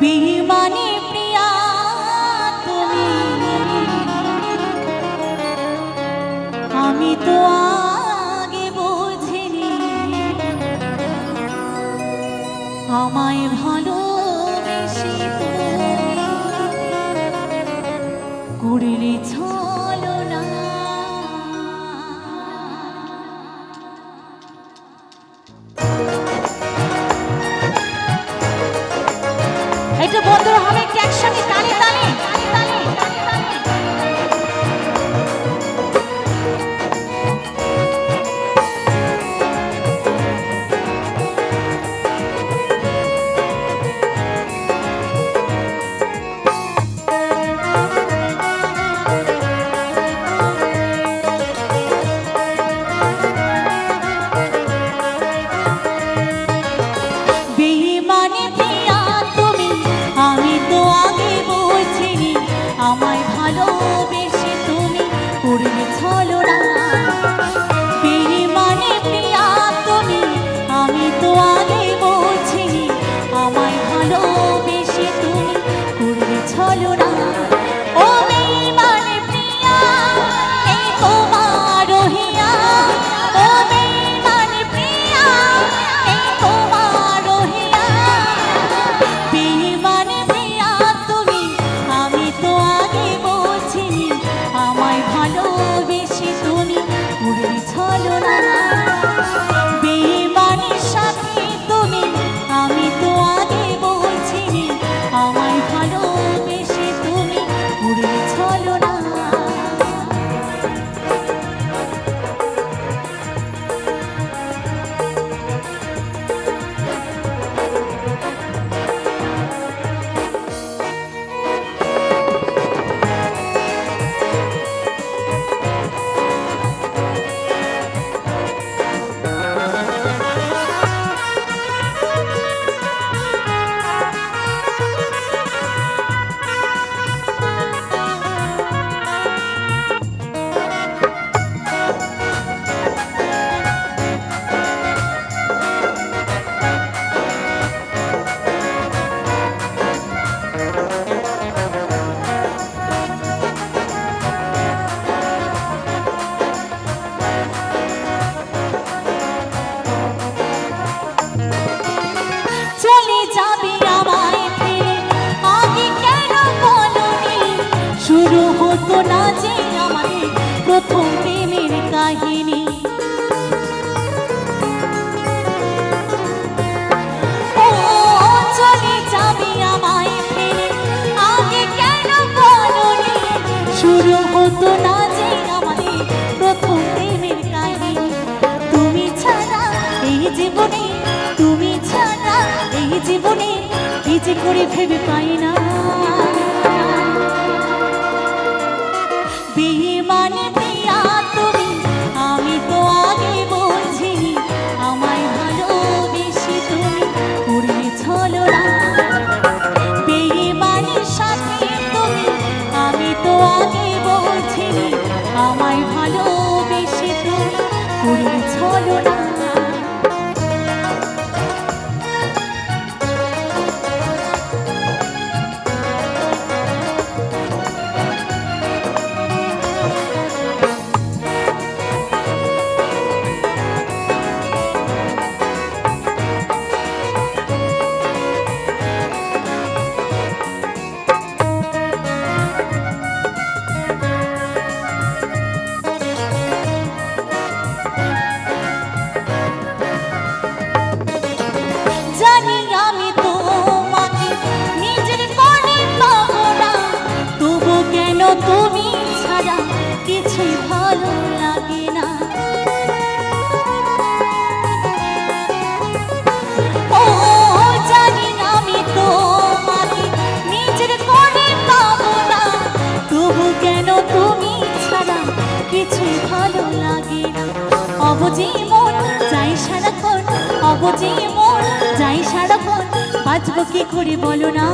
be হলো না। বিয়ে মানে প্রিয়া আমি তো আগে বুঝিনি আমায় তুমি ছলো না। ও যে করে ভেবে পাই না। কেন তুমি ছাড়া কিছুই ভালো লাগে না? অবজি মন, যাই সারাক্ষণ, অবজি মন, যাই সারাক্ষণ, বাঁচব কি করে বলো না?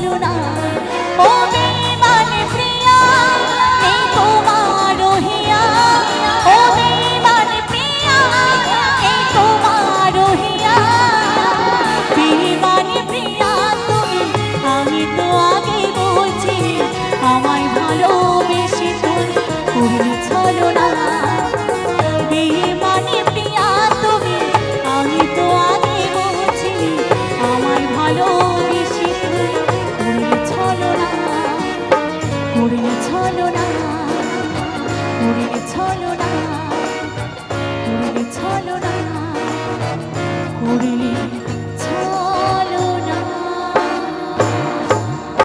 ছলো না।